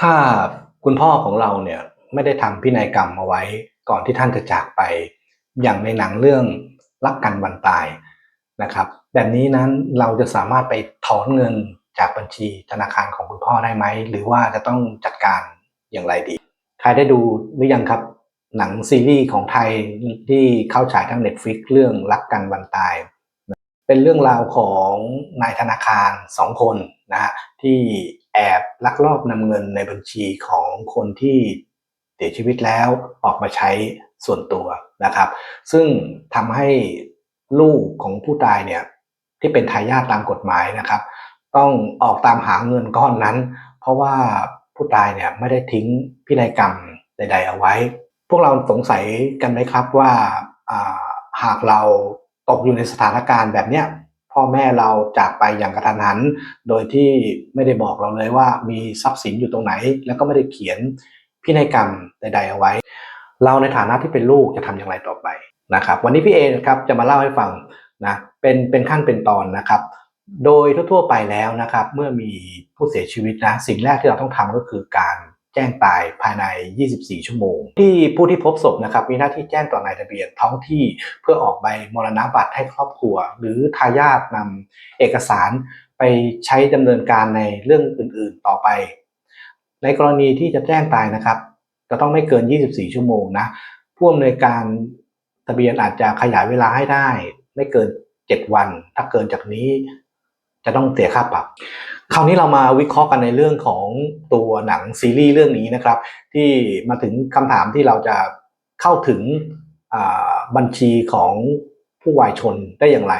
ถ้าคุณพ่อของเราเนี่ยไม่ได้ทำพินัยกรรมเอาไว้ ก่อนที่ท่านจะจากไป อย่างในหนังเรื่องรักกันวันตายนะครับ แบบนี้นั้นเราจะสามารถไปถอนเงินจากบัญชีธนาคารของคุณพ่อได้ไหม หรือว่าจะต้องจัดการอย่างไรดี ใครได้ดูหรือยังครับ หนังซีรีส์ของไทยที่เข้าฉายทาง Netflix เรื่องรักกันวันตาย เป็นเรื่องราวของนายธนาคารสองคนนะฮะที่ แอบลักลอบนำเงินในบัญชีของคนที่เสียชีวิตแล้วออกมาใช้ส่วนตัวนะครับ ซึ่งทำให้ลูกของผู้ตายเนี่ยที่เป็นทายาทตามกฎหมายนะครับ ต้องออกตามหาเงินก้อนนั้น เพราะว่าผู้ตายเนี่ยไม่ได้ทิ้งพินัยกรรมใด ๆ เอาไว้ พวกเราสงสัยกันไหมครับว่าหากเราตกอยู่ในสถานการณ์แบบเนี้ย พ่อแม่เราจากไปอย่างกระทันหัน โดยที่ไม่ได้บอกเราเลยว่ามีทรัพย์สินอยู่ตรงไหน แล้วก็ไม่ได้เขียนพินัยกรรมใด ๆ เอาไว้ เราในฐานะที่เป็นลูกจะทำอย่างไรต่อไปนะครับ วันนี้พี่เอนครับจะมาเล่าให้ฟังนะเป็นเป็นขั้นเป็นตอนนะครับ โดยทั่วๆไปแล้วนะครับ เมื่อมีผู้เสียชีวิตนะสิ่งแรกที่เราต้องทำก็คือการ แจ้งตายภายใน 24 ชั่วโมง ที่ผู้ที่พบศพนะครับมีหน้าที่แจ้งต่อนายทะเบียนท้องที่เพื่อออกใบมรณบัตรให้ครอบครัว หรือทายาทนำเอกสารไปใช้ดำเนินการในเรื่องอื่นๆต่อไป ในกรณีที่จะแจ้งตายนะครับจะต้องไม่เกิน 24 ชั่วโมงนะผู้อำนวยการทะเบียนอาจจะขยายเวลาให้ได้ ไม่เกิน 7 วัน ถ้าเกินจากนี้ จะต้องเสียค่าปรับ คราวนี้เรามาวิเคราะห์กันในเรื่องของตัวหนังซีรีส์เรื่องนี้นะครับ ที่มาถึงคำถามที่เราจะเข้าถึงบัญชีของผู้วายชนได้อย่างไร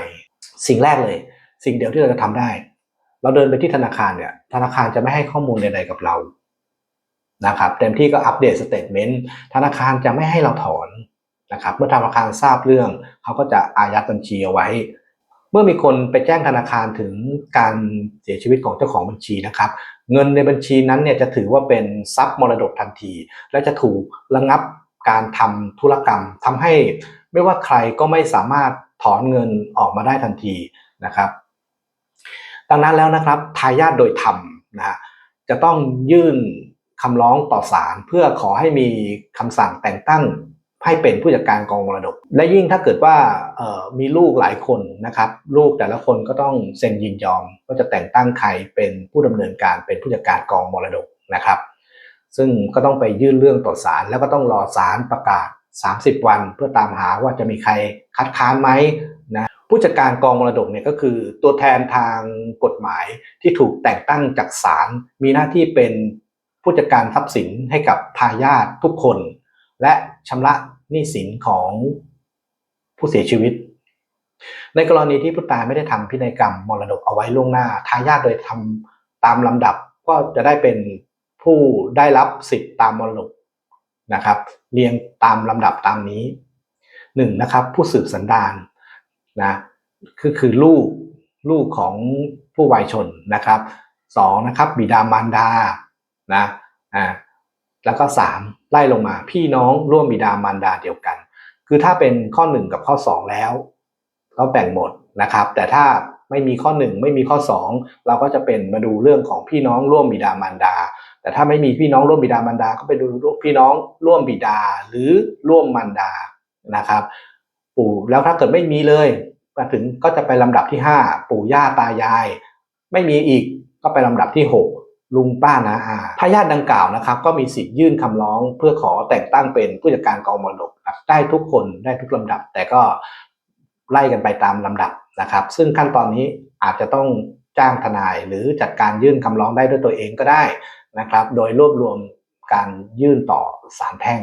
สิ่งแรกเลย สิ่งเดียวที่เราจะทำได้ เราเดินไปที่ธนาคารเนี่ย ธนาคารจะไม่ให้ข้อมูลใดๆกับเรานะครับเต็มที่ก็อัปเดตสเตทเมนต์ธนาคารจะไม่ให้เราถอนนะครับเมื่อธนาคารทราบเรื่องเขาก็จะอายัดบัญชีเอาไว้ เมื่อมีคนไปแจ้งธนาคารถึงการเสียชีวิตของเจ้าของบัญชีนะครับ เงินในบัญชีนั้นเนี่ยจะถือว่าเป็นทรัพย์มรดกทันที และจะถูกระงับการทำธุรกรรมทำให้ไม่ว่าใครก็ไม่สามารถถอนเงินออกมาได้ทันทีนะครับ ดังนั้นแล้วนะครับทายาทโดยธรรมนะจะต้องยื่นคำร้องต่อศาลเพื่อขอให้มีคำสั่งแต่งตั้ง ให้เป็นผู้จัดการกองมรดก และยิ่งถ้าเกิดว่ามีลูกหลายคนนะครับ ลูกแต่ละคนก็ต้องเซ็นยินยอมว่าจะแต่งตั้งใครเป็นผู้ดำเนินการเป็นผู้จัดการกองมรดกนะครับ ซึ่งก็ต้องไปยื่นเรื่องต่อศาลแล้วก็ต้องรอศาลประกาศ 30 วัน เพื่อตามหาว่าจะมีใครคัดค้านไหมนะผู้จัดการกองมรดกเนี่ยก็คือตัวแทนทางกฎหมายที่ถูกแต่งตั้งจากศาลมีหน้าที่เป็นผู้จัดการทรัพย์สินให้กับทายาททุกคน และชำระหนี้สินของผู้เสียชีวิต ในกรณีที่ผู้ตายไม่ได้ทำพินัยกรรมมรดกเอาไว้ล่วงหน้าทายาทโดยทำตามลำดับก็จะได้เป็นผู้ได้รับสิทธิ์ตามมรดกนะครับ เรียงตามลำดับตามนี้หนึ่งนะครับ ผู้สืบสันดานนะคือคือลูกลูกของผู้วายชนนะครับสองนะครับ บิดามารดานะอ่า แล้วก็สามไล่ลงมาพี่น้องร่วมบิดามารดาเดียวกัน คือถ้าเป็นข้อหนึ่งกับข้อสองแล้ว ก็แบ่งหมดนะครับ แต่ถ้าไม่มีข้อหนึ่งไม่มีข้อสองเราก็จะเป็นมาดูเรื่องของพี่น้องร่วมบิดามารดา แต่ถ้าไม่มีพี่น้องร่วมบิดามารดา ก็ไปดูพี่น้องร่วมบิดาหรือร่วมมารดานะครับ ปู่แล้วถ้าเกิดไม่มีเลยมาถึงก็จะไปลำดับที่ห้าปู่ย่าตายาย ไม่มีอีกก็ไปลำดับที่หก ลุงป้านาอาทายาทดังกล่าวนะครับ ก็มีสิทธิ์ยื่นคำร้องเพื่อขอแต่งตั้งเป็นผู้จัดการกองมรดกได้ทุกคนได้ทุกลำดับ แต่ก็ไล่กันไปตามลำดับนะครับ ซึ่งขั้นตอนนี้อาจจะต้องจ้างทนายหรือจัดการยื่นคำร้องได้ด้วยตัวเองก็ได้นะครับ โดยรวบรวมการยื่นต่อศาลแพ่ง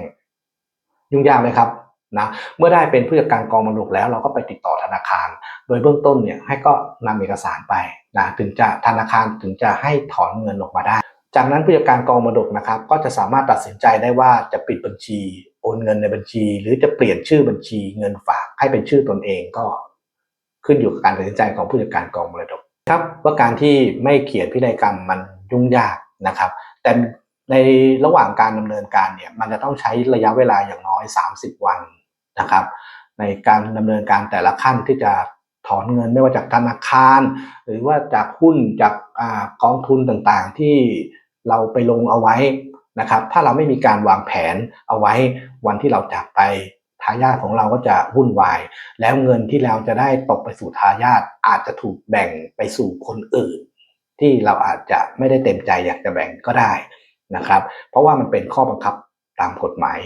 ยุ่งยากไหมครับ นะเมื่อได้เป็นผู้จัดการกองมรดกแล้วเราก็ไปติดต่อธนาคาร โดยเบื้องต้นเนี่ยให้ก็นำเอกสารไปนะถึงจะธนาคารถึงจะให้ถอนเงินออกมาได้ จากนั้นผู้จัดการกองมรดกนะครับ ก็จะสามารถตัดสินใจได้ว่าจะปิดบัญชี โอนเงินในบัญชี หรือจะเปลี่ยนชื่อบัญชีเงินฝากให้เป็นชื่อตนเองก็ ขึ้นอยู่กับการตัดสินใจของผู้จัดการกองมรดกครับว่าการที่ไม่เขียนพินัยกรรมมันยุ่งยากนะครับ แต่ ในระหว่างการดำเนินการเนี่ยมันจะต้องใช้ระยะเวลาอย่างน้อย 30 วันนะครับ ในการดำเนินการแต่ละขั้นที่จะถอนเงินไม่ว่าจากธนาคาร หรือว่าจากหุ้นจากอกองทุนต่างๆ ที่เราไปลงเอาไว้นะครับ ถ้าเราไม่มีการวางแผนเอาไว้วันที่เราจากไปทายาทของเราก็จะวุ่นวาย แล้วเงินที่เราจะได้ตกไปสู่ทายาทอาจจะถูกแบ่งไปสู่คนอื่น ที่เราอาจจะไม่ได้เต็มใจอยากจะแบ่งก็ได้ นะครับ เพราะว่ามันเป็นข้อบังคับตามกฎหมาย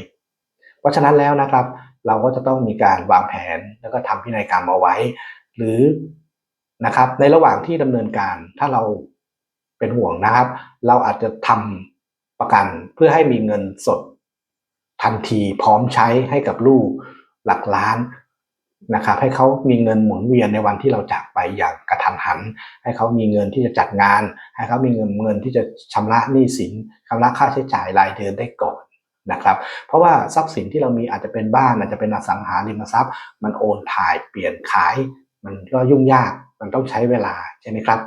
เพราะฉะนั้นแล้วนะครับ เราก็จะต้องมีการวางแผนแล้วก็ทำพินัยกรรมเอาไว้ หรือนะครับในระหว่างที่ดำเนินการถ้าเราเป็นห่วงนะครับ เราอาจจะทำประกันเพื่อให้มีเงินสดทันทีพร้อมใช้ให้กับลูกหลักล้าน นะครับให้เขามีเงินหมุนเวียนในวันที่เราจากไปอย่างกระทันหัน ให้เขามีเงินที่จะจัดงาน ให้เขามีเงินเงินที่จะชำระหนี้สินชำระค่าใช้จ่ายรายเดือนได้ก่อนนะครับ เพราะว่าทรัพย์สินที่เรามีอาจจะเป็นบ้านอาจจะเป็นอสังหาริมทรัพย์ มันโอนถ่ายเปลี่ยนขาย มันก็ยุ่งยากมันต้องใช้เวลาใช่ไหมครับ